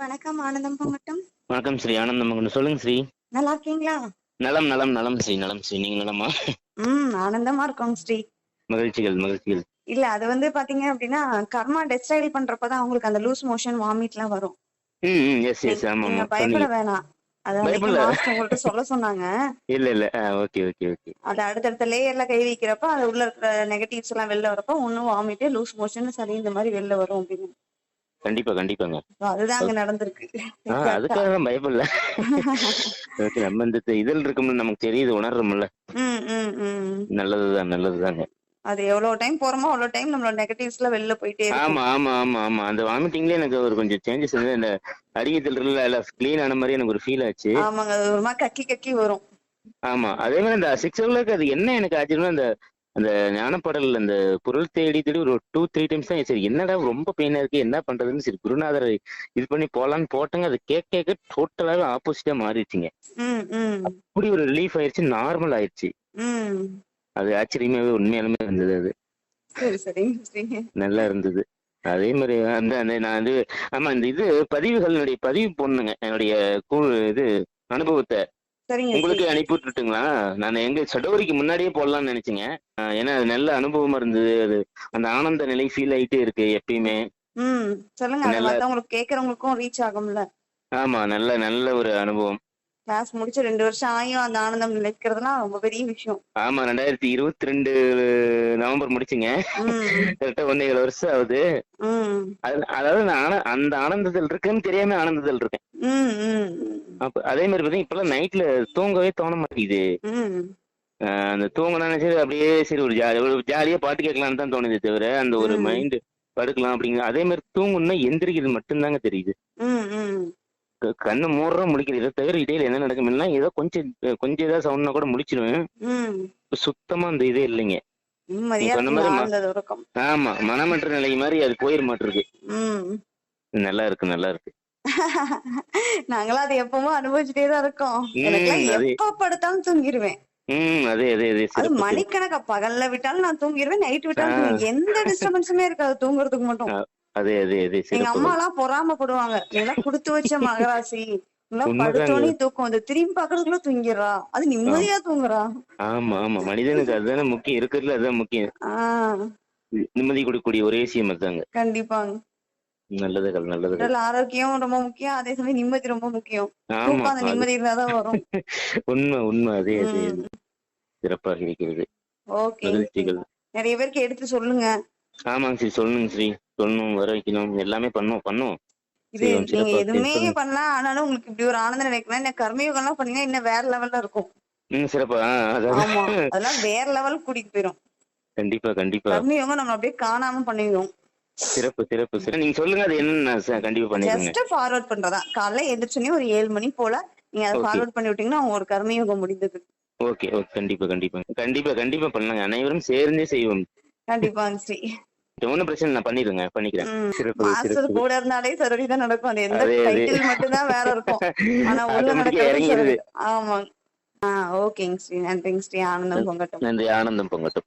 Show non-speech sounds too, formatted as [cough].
வணக்கம். ஆனந்தம் பொங்கட்டும். வணக்கம் ஸ்ரீ ஆனந்தம் மகன் சொல்லுங்க ஸ்ரீ. நல்லா இருக்கீங்களா நலம் நலம் நலம் ஸ்ரீ நலம் ஸ்ரீ. நீங்க நலமா? ம் ஆனந்தமா இருக்கோம் ஸ்ரீ. மகிழ்ச்சிகள் மகிழ்ச்சிகள். இல்ல அது வந்து பாத்தீங்க அப்படின்னா கர்மா டெஸ்டைல் பண்றப்பதான் அவங்களுக்கு அந்த லூஸ் மோஷன் வாமிட் எல்லாம் வரும். ம் எஸ் எஸ் ஆமா பயப்பட. வேணாம். அது அன்னைக்கு பயப்படல. மாஸ்டர் உங்கள்ட்ட சொல்ல சொன்னாங்க. இல்ல இல்ல. ஓகே ஓகே ஓகே அது அடுத்தடுத்த லேயர்ல கை வைக்கிறப்ப அது உள்ள இருக்கிற நெகட்டிவ்ஸ் எல்லாம் வெளில வரப்ப ஒன்னும் வாமிட்டு லூஸ் மோஷன் சரி இந்த மாதிரி வெளில வரும் அப்படின்னு. கண்டிப்பா கண்டிப்பாங்க. அதுதான் அங்க நடந்திருக்கு. அதுக்காக தான் பயப்படல நம்ம இந்த இதில் இருக்கும்னு நமக்கு தெரியுது உணர்றோம்ல. நல்லதுதான் நல்லதுதாங்க. அது எவ்வளவு டைம் போறோமோ அவ்வளவு டைம் நம்மளோட நெகட்டிவ்ஸ்ல வெளில போயிட்டே ஆமா ஆமா ஆமா ஆமா. அந்த வாமிட்டிங்ல எனக்கு ஒரு கொஞ்சம் சேஞ்சஸ் வந்து அடிக்கத்தில் இல்ல கிளீன் ஆன மாதிரி எனக்கு ஒரு ஃபீல் ஆச்சு. ஆமாங்க அது ஒரு மாதிரி கக்கி கக்கி வரும். ஆமா அதே மாதிரி அந்த சிக்ஸ் ஓ அது என்ன எனக்கு ஆச்சுன்னா அந்த அந்த ஞானப்படல் அந்த பொருள் தேடி தேடி ஒரு டூ த்ரீ டைம்ஸ் தான் சரி என்னடா ரொம்ப பெயினா இருக்கு என்ன பண்றதுன்னு சரி குருநாதர் இது பண்ணி போலான்னு போட்டேங்க அது கேட்க கேட்க டோட்டலாவே ஆப்போசிட்டா மாறிடுச்சுங்க. அப்படி ஒரு ரிலீஃப் ஆயிடுச்சு நார்மல் ஆயிடுச்சு அது ஆச்சரியமாவே உண்மையாலுமே இருந்தது அது. நல்லா இருந்தது. அதே மாதிரி அந்த அந்த நான் வந்து ஆமா இந்த இது பதிவுகள் என்னுடைய பதிவு பொண்ணுங்க என்னுடைய கூ இது அனுபவத்தை. சரிங்க உங்களுக்கு. அனுப்பி விட்டுட்டுங்களா நான் எங்க சடோரிக்கு முன்னாடியே போடலாம்னு நினைச்சேங்க. ஏன்னா அது நல்ல அனுபவமா இருந்தது. அது அந்த ஆனந்த நிலை ஃபீல் ஆயிட்டே இருக்கு எப்பயுமே. ம் சொல்லுங்க. அது மத்தவங்களுக்கு கேக்குறவங்களுக்கும் ரீச் ஆகும்ல. ஆமா நல்ல நல்ல ஒரு அனுபவம். கிளாஸ் முடிச்சு ரெண்டு வருஷம் ஆயும் அந்த ஆனந்தம் நிலைக்கிறதுலாம் ரொம்ப பெரிய விஷயம். ஆமா ரெண்டாயிரத்தி இருபத்தி ரெண்டு நவம்பர் முடிச்சுங்க. கரெக்டா ஒன்னே ஏழு வருஷம் ஆகுது. அதாவது நான் அந்த ஆனந்தத்தில் இருக்குன்னு தெரியாம ஆனந்தத்தில் இருக்கேன். அப்ப அதே மாதிரி பார்த்தீங்கன்னா இப்பெல்லாம் நைட்ல தூங்கவே தோண மாட்டேங்குது. அந்த தூங்கினா சரி அப்படியே சரி ஒரு ஜாலி ஒரு ஜாலியா பாட்டு கேட்கலாம்னு தான் தோணுதே தவிர அந்த ஒரு. மைண்ட் படுக்கலாம் அப்படிங்கிற அதே மாதிரி தூங்கணும்னா எந்திரிக்கிறது மட்டும்தாங்க தெரியுது. கண்ணு மூடுறோம் முடிக்கிறது இதை தவிர இடையில என்ன நடக்கும் எல்லாம் ஏதோ கொஞ்சம் கொஞ்சம் ஏதாவது சவுண்ட்னா கூட முடிச்சிருவேன் சுத்தமா அந்த இதே இல்லைங்க. ஆமா மனமற்ற நிலை மாதிரி அது போயிட மாட்டிருக்கு. நல்லா இருக்கு நல்லா இருக்கு. நாங்களாம் அது எப்பவும் அனுபவிச்சுட்டே தான் இருக்கோம். எப்ப படுத்தாலும் தூங்கிருவேன். சிறப்பு. மணிக்கணக்கா பகல்ல விட்டாலும் நான் தூங்கிடுவேன் நைட் விட்டாலும். தூங்கிடுவேன். எந்த டிஸ்டர்பன்ஸுமே இருக்காது தூங்குறதுக்கு மட்டும். அதே அதே அதே. எங்க அம்மா எல்லாம் பொறாமப்படுவாங்க. நீலாம் குடுத்து வச்ச மகராசி. படுத்தோடனே தூக்கம் வந்து திரும்பி பாக்குறதுக்குள்ள தூங்கிடுறா. அது நிம்மதியா தூங்குறா. ஆமா ஆமா. மனிதனுக்கு அதுதானே முக்கியம். இருக்கிறதுல அதுதான் முக்கியம். நிம்மதி கொடுக்கக்கூடிய ஒரே விஷயம் அதுதாங்க. கண்டிப்பாங்க. நல்லதுகள் நல்லதுகள். உடல் ஆரோக்கியம் ரொம்ப முக்கியம். அதே சமயம் நிம்மதி ரொம்ப முக்கியம். அந்த நிம்மதி இருந்தாதான் வரும். [laughs] உண்மை உண்மை. அதே அதே. சிறப்பாக இருக்கிறது ஓகே. நிறைய பேருக்கு எடுத்து சொல்லுங்க. ஆமாங்க ஸ்ரீ. சொல்லணுங்க ஸ்ரீ. சொல்லணும் வர வைக்கணும். எல்லாமே பண்ணுவோம் பண்ணுவோம். இது நீங்க எதுவுமே. பண்ணலாம். ஆனாலும் உங்களுக்கு இப்படி ஒரு ஆனந்தம் நினைக்கலாம் இந்த கர்மயோகம் எல்லாம் பண்ணீங்கன்னா இன்னும் வேற லெவல்ல இருக்கும். ம் சிறப்பா. அதெல்லாம் வேற லெவல் கூட்டிட்டு போயிரும். கண்டிப்பா கண்டிப்பா. கர்மயோகம் நம்ம அப்படியே காணாம பண்ணிடுவோம் சிறப்பு சிறப்பு சிறப்பு. நீங்க சொல்லுங்க அது என்னன்னு கண்டிப்பா பண்ணிடுங்க ஜஸ்ட் ஃபார்வர்ட் பண்றதா? காலைல எந்திரிச்சோடனே ஒரு ஏழு மணி போல நீங்க அதை. ஃபார்வர்ட் பண்ணி விட்டீங்கன்னா உங்க ஒரு கர்மயோகம் முடிந்தது. ஓகே ஓகே கண்டிப்பா கண்டிப்பா. கண்டிப்பா கண்டிப்பா பண்ணுங்க அனைவரும் சேர்ந்தே செய்வோம். கண்டிப்பாங்க ஸ்ரீ ஒன்றும் பிரச்சனை நான் பண்ணிடுங்க பண்ணிக்கிறேன். கூட இருந்தாலே சரடி தான் நடக்கும். அது எந்த. டைட்டில் மட்டும் தான் வேற இருக்கும். ஆனா உள்ள ஆ நடக்கிறது. ஆமாங்க ஆஹ் ஓகேங்க ஸ்ரீ நன்றிங்க ஸ்ரீ ஆனந்தம் பொங்கட்டும். நன்றி. ஆனந்தம் பொங்கட்டும்.